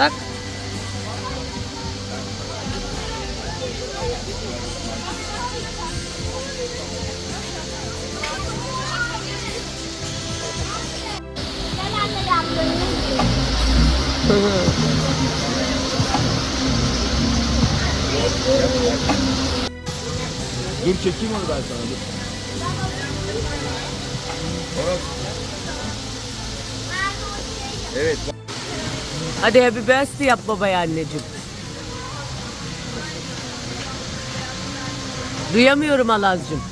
olacak. Dur çekeyim onu ben sana dur. Evet. Evet. Hadi happy birthday yap babaya anneciğim. Duyamıyorum Alazcığım.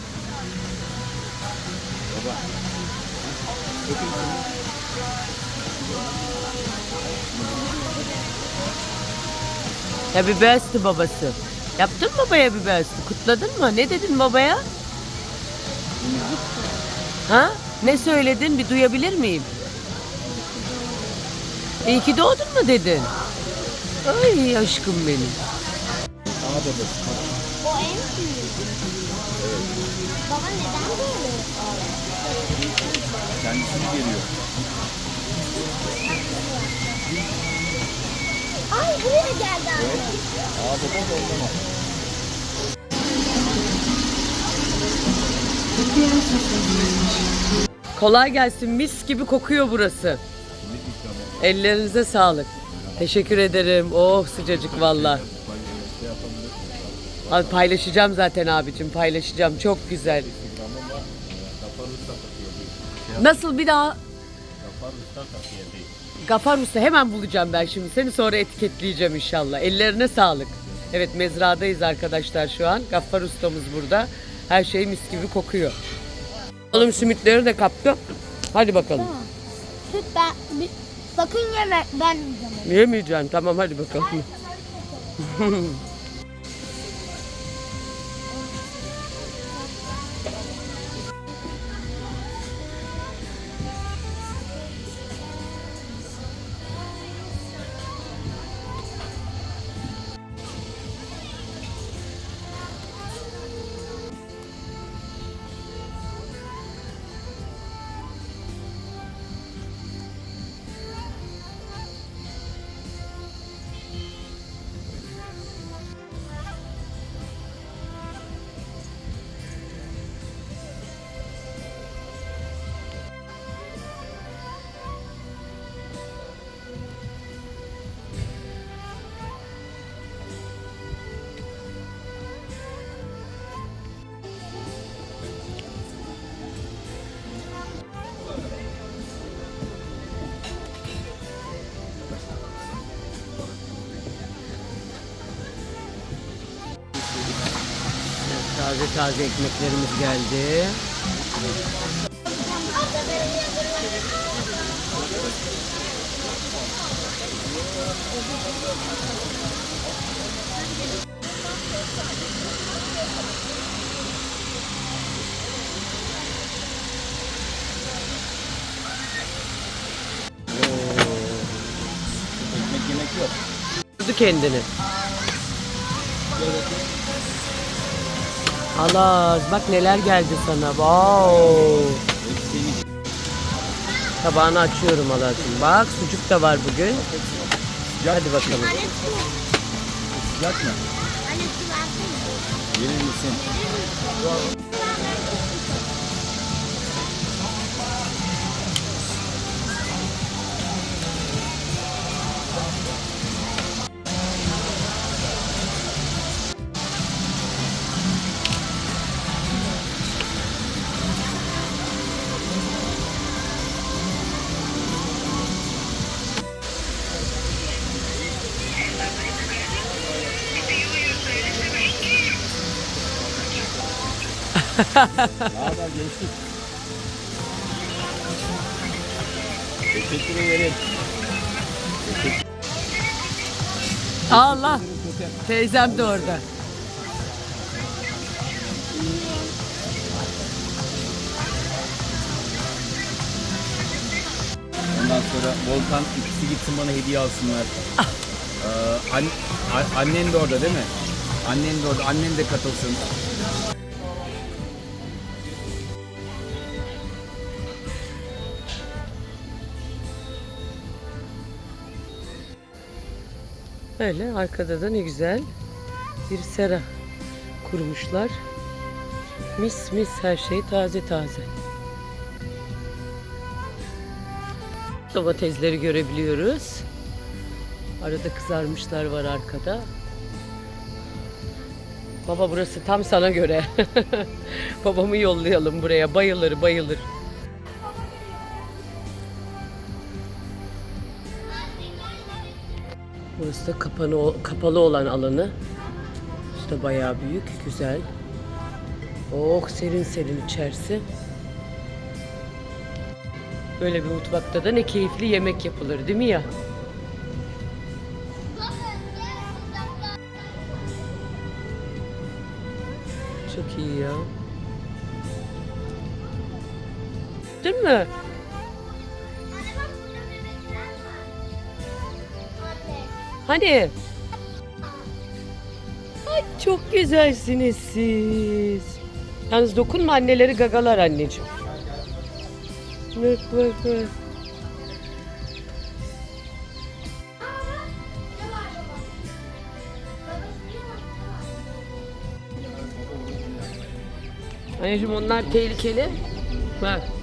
Happy birthday babası. Yaptın mı babaya happy birthday? Kutladın mı? Ne dedin babaya? Ha? Ne söyledin? Bir duyabilir miyim? İyi ki doğdun mu dedin? Ay aşkım benim. Ana babası. O en büyük. Baba neden böyle? Kendisini geliyor. Ay buraya geldi anne. Aa baba da oynama. Kolay gelsin. Mis gibi kokuyor burası. Ellerinize sağlık. Teşekkür ederim. Oh sıcacık valla. Abi paylaşacağım zaten abicim paylaşacağım. Çok güzel. Nasıl bir daha? Gafar Usta hemen bulacağım ben şimdi. Seni sonra etiketleyeceğim inşallah. Ellerine sağlık. Evet mezradayız arkadaşlar şu an. Gaffar Ustamız burada. Her şey mis gibi kokuyor. Oğlum simitleri de kaptı. Hadi bakalım. Süt ben... Sakın yeme ben yiyeceğim. Yemeyeceğim. Tamam hadi bakalım. Taze taze ekmeklerimiz geldi. Ekmek yemek yok. Kendini. Alaz bak neler geldi sana. Wow. Tabağını açıyorum Alaz'cığım. Bak sucuk da var bugün. Hadi bakalım. Anne su. sıcak mı? Verir misin? Haber gençlik? Teşekkür ederim. Allah. Teyzem de orada. Ondan sonra Volkan ikisi gitsin bana hediye alsınlar. Ee, an, a- annen de orada değil mi? Annen de orada. Annen de katılsın. Böyle arkada da ne güzel bir sera. kurmuşlar. Mis mis her şey taze taze. Domatesleri görebiliyoruz. Arada kızarmışlar var arkada. Baba burası tam sana göre. Babamı yollayalım buraya. Bayılır bayılır. Burası kapalı, kapalı olan alanı. Burası da bayağı büyük, güzel. Oh serin serin içerisi. Böyle bir mutfakta da ne keyifli yemek yapılır değil mi ya? Hani? Ay çok güzelsiniz siz. Yalnız dokunma anneleri gagalar anneciğim. Bak bak bak. Anneciğim onlar tehlikeli. Bak.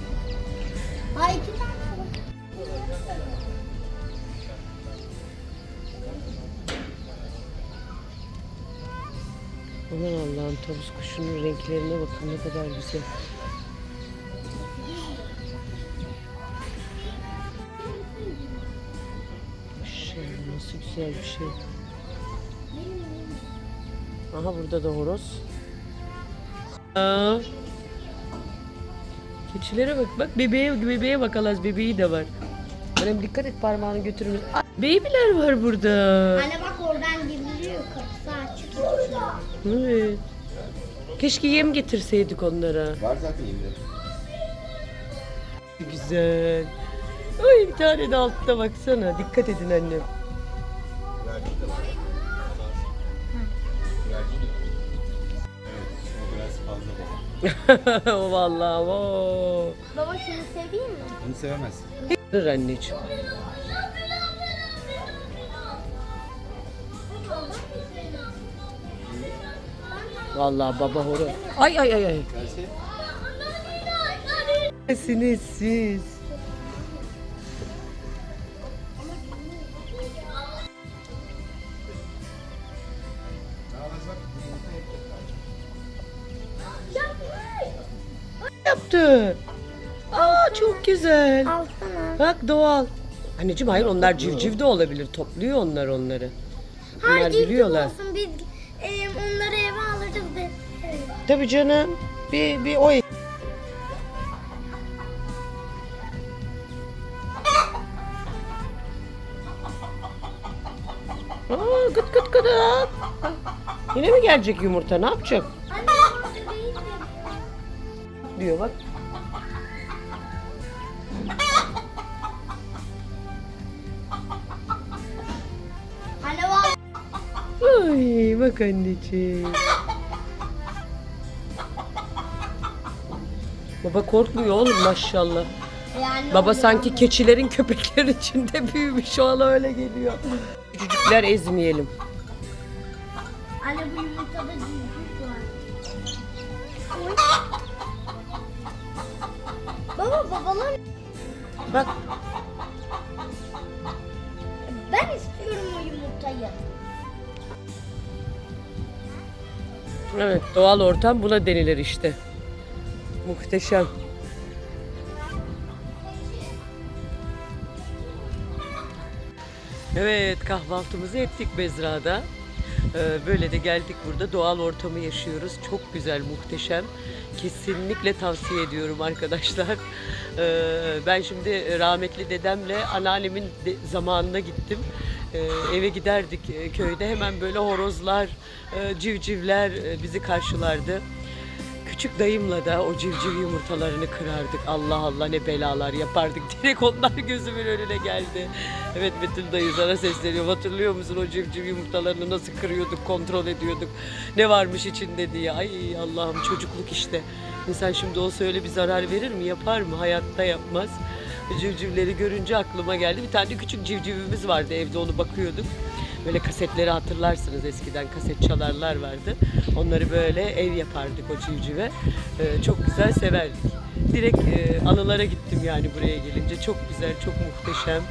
Aman Allah'ım tavus kuşunun renklerine bakın ne kadar güzel. Nasıl güzel bir şey. Aha burada da horoz. Aa. Keçilere bak bak bebeğe bebeğe bak Alaz bebeği de var. Annem dikkat et parmağını götürmüş. Babyler var burada. Anne bak oradan açık. Evet. Keşke yem getirseydik onlara. Var zaten yemde. Güzel. Ay bir tane de altta baksana. Dikkat edin annem. o vallahi o. Baba şunu seveyim mi? Onu sevemez. Dur anneciğim. Vallahi baba horoz. Ay ay ay ay. Nesiniz siz? Yaptı. Aa çok güzel. Alsana. Bak doğal. Anneciğim hayır onlar civciv de olabilir. Topluyor onlar onları. Bunlar Hayır civciv biliyorlar. olsun biz Tabii canım. Bir, bir o Aa, gıt gıt gıt. Yine mi gelecek yumurta? Ne yapacak? Diyor bak. Ay bak anneciğim. Baba korkmuyor oğlum maşallah. Yani Baba sanki keçilerin köpeklerin içinde büyümüş o an öyle geliyor. Küçücükler ezmeyelim. Anne bu yumurtada civciv var. Baba babalar Bak ben istiyorum o yumurtayı. evet doğal ortam buna denilir işte. Muhteşem. Evet kahvaltımızı ettik Bezra'da. Ee, Böyle de geldik burada doğal ortamı yaşıyoruz. Çok güzel, muhteşem. Kesinlikle tavsiye ediyorum arkadaşlar. Ee, Ben şimdi rahmetli dedemle anneannemin zamanına gittim. Ee, Eve giderdik e, köyde hemen böyle horozlar, e, civcivler e, bizi karşılardı. Küçük dayımla da o civciv yumurtalarını kırardık. Allah Allah ne belalar yapardık. Direkt onlar gözümün önüne geldi. Evet Betül dayı sana sesleniyorum. Hatırlıyor musun o civciv yumurtalarını nasıl kırıyorduk, kontrol ediyorduk. Ne varmış içinde diye. Ay Allah'ım çocukluk işte. İnsan şimdi olsa öyle bir zarar verir mi? Yapar mı? Hayatta yapmaz. Civcivleri görünce aklıma geldi. Bir tane küçük civcivimiz vardı evde onu bakıyorduk. Böyle kasetleri hatırlarsınız eskiden kaset çalarlar vardı. Onları böyle ev yapardık o civcive. Ee, çok güzel severdik. Direkt e, anılara gittim yani buraya gelince. Çok güzel, çok muhteşem.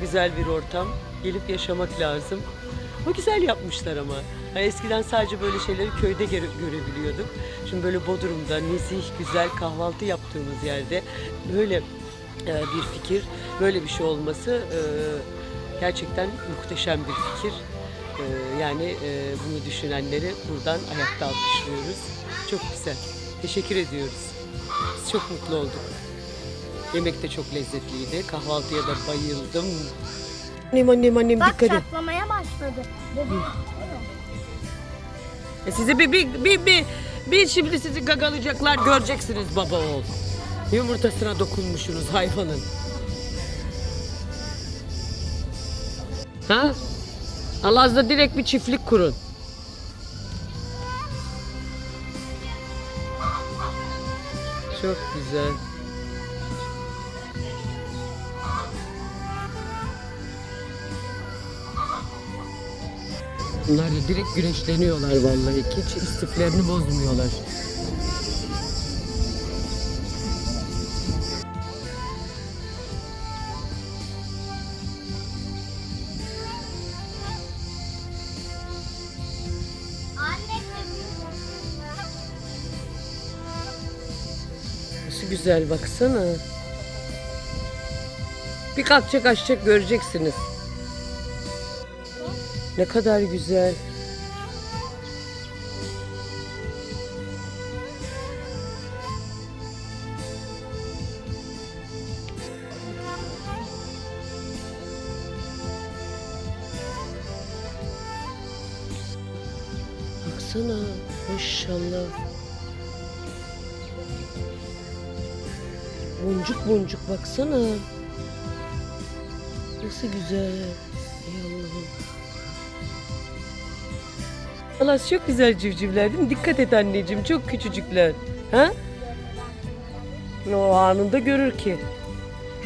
Güzel bir ortam. Gelip yaşamak lazım. O güzel yapmışlar ama. Eskiden sadece böyle şeyleri köyde göre- görebiliyorduk. Şimdi böyle Bodrum'da nezih, güzel kahvaltı yaptığımız yerde böyle e, bir fikir, böyle bir şey olması e, gerçekten muhteşem bir fikir. E, yani e, bunu düşünenleri buradan ayakta alkışlıyoruz. Çok güzel. Teşekkür ediyoruz. Biz çok mutlu olduk. Yemek de çok lezzetliydi. Kahvaltıya da bayıldım. Annem annem annem Bak dikkat et. çatlamaya başladı. Dedim. E Sizi bir, bir, bir, bir, bir şimdi sizi gagalayacaklar göreceksiniz baba oğul. Yumurtasına dokunmuşsunuz hayvanın. Ha? Alaz'da direkt bir çiftlik kurun. Çok güzel. Bunlar da direkt güneşleniyorlar vallahi. Hiç istiflerini bozmuyorlar. Güzel baksana. Bir kalkacak açacak göreceksiniz. Ne kadar güzel. Baksana maşallah. Boncuk boncuk baksana. Nasıl güzel. Ey Allah'ım. Allah çok güzel civcivler değil mi? Dikkat et anneciğim çok küçücükler. Ha? O anında görür ki.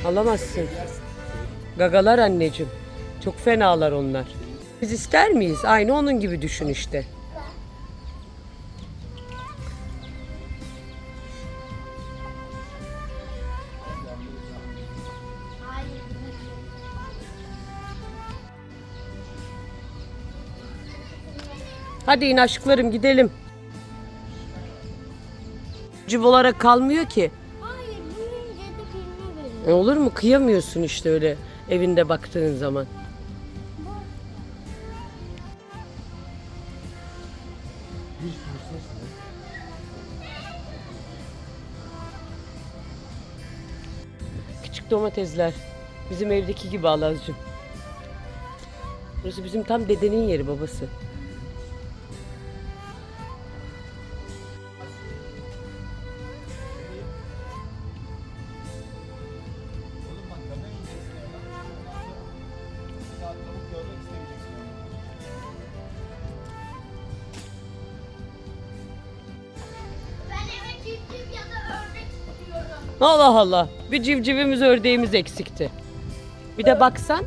Alamazsın. Gagalar anneciğim. Çok fenalar onlar. Biz ister miyiz? Aynı onun gibi düşün işte. Hadi in aşklarım gidelim. Civ olarak kalmıyor ki. Hayır. E olur mu? Kıyamıyorsun işte öyle evinde baktığın zaman. Küçük domatesler. Bizim evdeki gibi Alazcığım. Burası bizim tam dedenin yeri babası. Allah Allah. Bir civcivimiz ördeğimiz eksikti. Bir de baksan